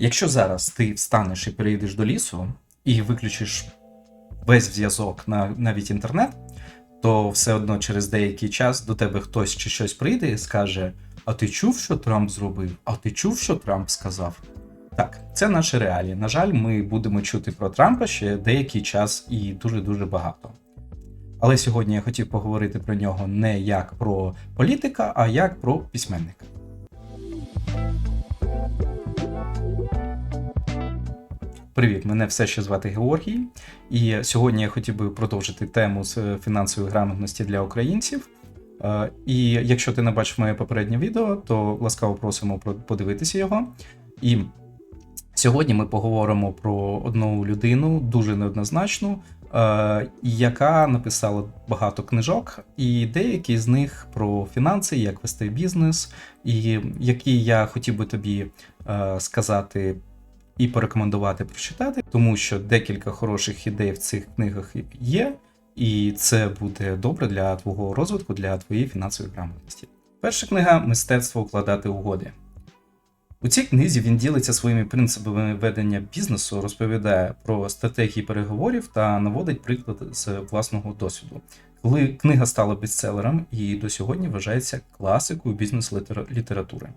Якщо зараз ти встанеш і переїдеш до лісу і виключиш весь зв'язок на навіть інтернет, то все одно через деякий час до тебе хтось чи щось прийде і скаже: А ти чув, що Трамп зробив? А ти чув, що Трамп сказав? Так, це наші реалії. На жаль, ми будемо чути про Трампа ще деякий час і дуже-дуже багато. Але сьогодні я хотів поговорити про нього не як про політика, а як про письменника. Привіт, мене все ще звати Георгій, і сьогодні я хотів би продовжити тему з фінансової грамотності для українців. Е, І якщо ти не бачив моє попереднє відео, то ласкаво просимо про- подивитися його. І сьогодні ми поговоримо про одну людину, дуже неоднозначну, е, яка написала багато книжок, і деякі з них про фінанси, як вести бізнес, і які я хотів би тобі е, сказати і порекомендувати прочитати, тому що декілька хороших ідей в цих книгах є, і це буде добре для твого розвитку, для твоєї фінансової грамотності. Перша книга Мистецтво укладати угоди. У цій книзі він ділиться своїми принципами ведення бізнесу, розповідає про стратегії переговорів та наводить приклад з власного досвіду. Коли книга стала бестселером і до сьогодні вважається класикою бізнес-літератури.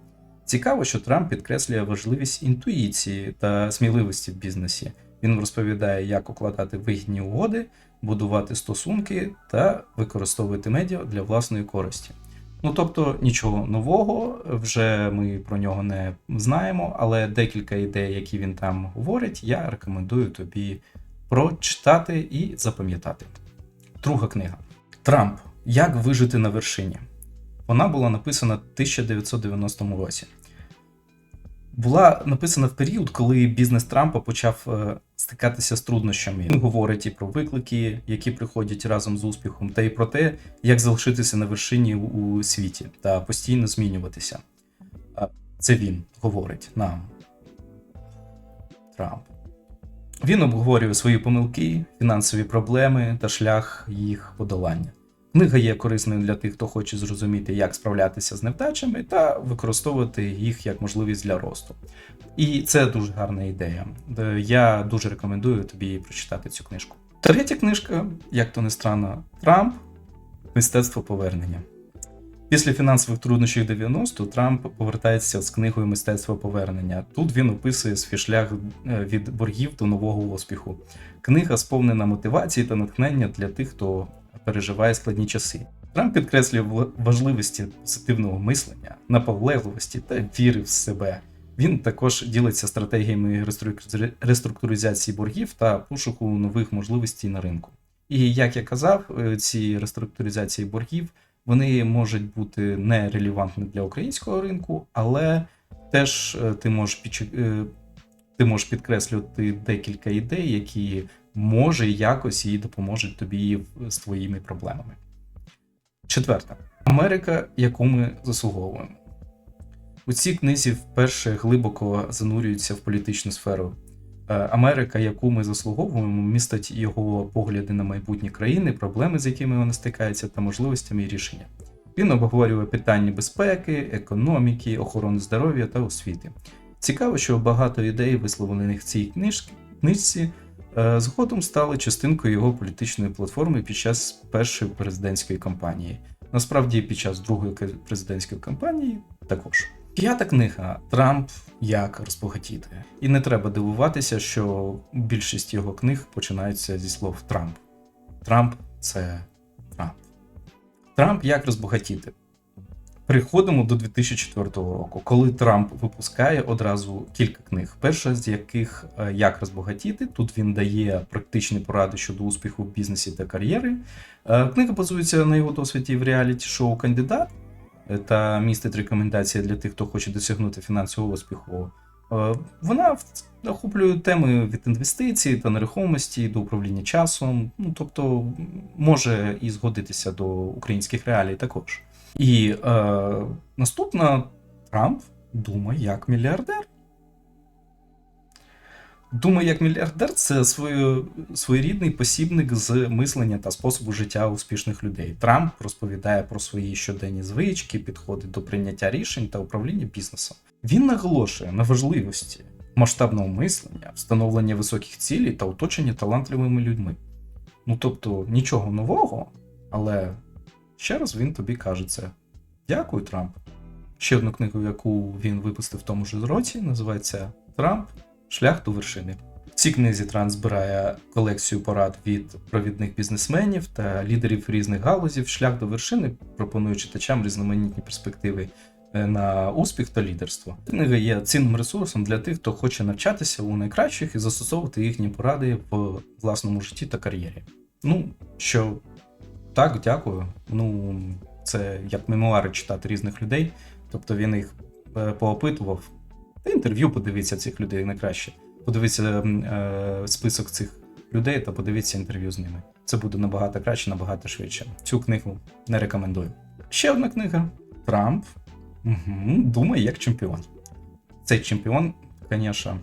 Цікаво, що Трамп підкреслює важливість інтуїції та сміливості в бізнесі. Він розповідає, як укладати вигідні угоди, будувати стосунки та використовувати медіа для власної користі. Ну тобто нічого нового, вже ми про нього не знаємо, але декілька ідей, які він там говорить, я рекомендую тобі прочитати і запам'ятати. Друга книга Трамп. Як вижити на вершині. Вона була написана в 1990 році. Була написана в період, коли бізнес Трампа почав е, стикатися з труднощами. Він говорить і про виклики, які приходять разом з успіхом, та й про те, як залишитися на вершині у- у світі та постійно змінюватися. Це він говорить нам. Трамп. Він обговорює свої помилки, фінансові проблеми та шлях їх подолання. Книга є корисною для тих, хто хоче зрозуміти, як справлятися з невдачами та використовувати їх як можливість для росту. І це дуже гарна ідея. Е, Я дуже рекомендую тобі прочитати цю книжку. Третя книжка, як то не странно, Трамп Мистецтво повернення. Після фінансових труднощів 90 Трамп повертається з книгою Мистецтво повернення. Тут він описує свій шлях е, від боргів до нового успіху. Книга сповнена мотивації та натхнення для тих, хто переживає складні часи. Трамп підкреслює важливості позитивного мислення, наполегливості та віри в себе. Він також ділиться стратегіями реструктуризації боргів та пошуку нових можливостей на ринку. І як я казав, е, ці реструктуризації боргів вони можуть бути не релевантні для українського ринку, але теж е, ти можеш підчу- е, ти можеш підкреслювати декілька ідей, які може якось і допоможуть тобі з твоїми проблемами. Четверта Америка, яку ми заслуговуємо. У цій книзі вперше глибоко занурюються в політичну сферу. Е, Америка, яку ми заслуговуємо, містить його погляди на майбутні країни, проблеми, з якими вони стикаються, та можливостями рішення. Він обговорює питання безпеки, економіки, охорони здоров'я та освіти. Цікаво, що багато ідей, висловлених в цій книжці, згодом стали частинкою його політичної платформи під час першої президентської кампанії. Насправді, під час другої президентської кампанії також. П'ята книга Трамп як розбагатіти. І не треба дивуватися, що більшість його книг починаються зі слов Трамп. Трамп це Трамп. Трамп як розбагатіти. Переходимо до 2004 року, коли Трамп випускає одразу кілька книг. Перша з яких е, як розбагатіти. Тут він дає практичні поради щодо успіху в бізнесі та кар'єри. Е, Книга базується на його досвіді в реаліті-шоу Кандидат е, та містить рекомендації для тих, хто хоче досягнути фінансового успіху. Вона охоплює теми від інвестицій та нерухомості до управління часом, ну тобто може і згодитися до українських реалій також. І е, наступна Трамп думає як мільярдер. Думає як мільярдер це свою, своєрідний посібник з мислення та способу життя успішних людей. Трамп розповідає про свої щоденні звички, підходи до прийняття рішень та управління бізнесом. Він наголошує на важливості масштабного мислення, встановлення високих цілей та оточення талантливими людьми. Ну тобто нічого нового, але ще раз він тобі каже це. Дякую, Трамп. Ще одну книгу, яку він випустив в тому ж році, називається Трамп Шлях до вершини. В цій книзі Трамп збирає колекцію порад від провідних бізнесменів та лідерів різних галузів. Шлях до вершини пропонує читачам різноманітні перспективи е, на успіх та лідерство. Книга є цінним ресурсом для тих, хто хоче навчатися у найкращих і застосовувати їхні поради в власному житті та кар'єрі. Ну, що так, дякую. Ну, це як мемуари читати різних людей. Тобто він їх е, поопитував. Та інтерв'ю подивіться цих людей найкраще. Подивіться е, список цих людей та подивіться інтерв'ю з ними. Це буде набагато краще, набагато швидше. Цю книгу не рекомендую. Ще одна книга: Трамп. Угу. Думає як чемпіон. Цей чемпіон, звісно.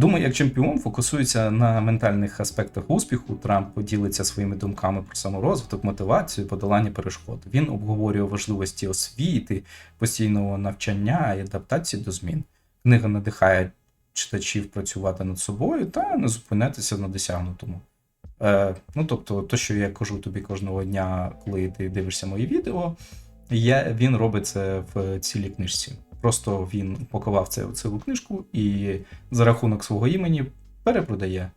Думає, як чемпіон фокусується на ментальних аспектах успіху. Трамп ділиться своїми думками про саморозвиток, мотивацію, подолання перешкод. Він обговорює важливості освіти, постійного навчання і адаптації до змін. Книга надихає читачів працювати над собою та не зупинятися на досягнутому. Е, ну, тобто, то, що я кажу тобі кожного дня, коли ти дивишся мої відео, я, він робить це в цілій книжці. Просто він упакував це в цілу книжку і за рахунок свого імені перепродає.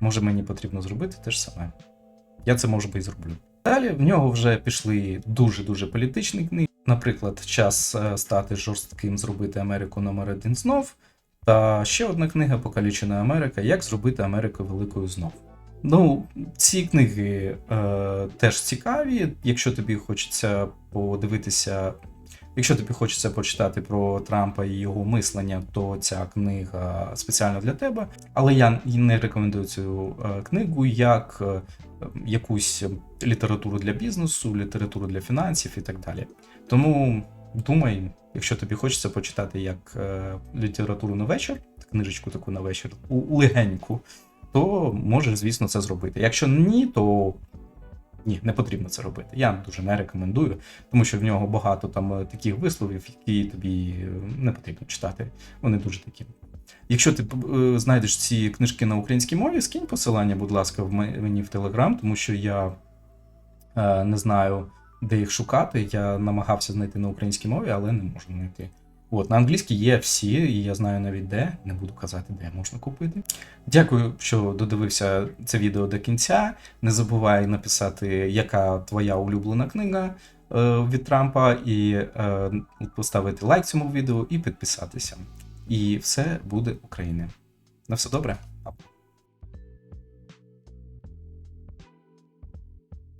Може, мені потрібно зробити те ж саме. Я це може би і зроблю. Далі в нього вже пішли дуже-дуже політичні книги. Наприклад, час е, стати жорстким, зробити Америку номер один знов. Та ще одна книга Покалічена Америка Як зробити Америку великою знов. Ну, ці книги е, теж цікаві. Якщо тобі хочеться подивитися, якщо тобі хочеться почитати про Трампа і його мислення, то ця книга спеціально для тебе. Але я не рекомендую цю е, книгу як е, якусь літературу для бізнесу, літературу для фінансів і так далі. Тому думай, якщо тобі хочеться почитати як е, літературу на вечір, книжечку таку на вечір, легеньку, то можеш, звісно, це зробити. Якщо ні, то ні, не потрібно це робити. Я дуже не рекомендую, тому що в нього багато там е, таких висловів, які тобі е, не потрібно читати. Вони дуже такі. Якщо ти е, знайдеш ці книжки на українській мові, скинь посилання, будь ласка, в мені в Телеграм, тому що я не знаю, де їх шукати. Я намагався знайти на українській мові, але не можу знайти. От, на англійській є всі, і я знаю навіть де, не буду казати, де можна купити. Дякую, що додивився це відео до кінця. Не забувай написати, яка твоя улюблена книга е, від Трампа, і е, поставити лайк цьому відео і підписатися. І все буде Україна. На все добре.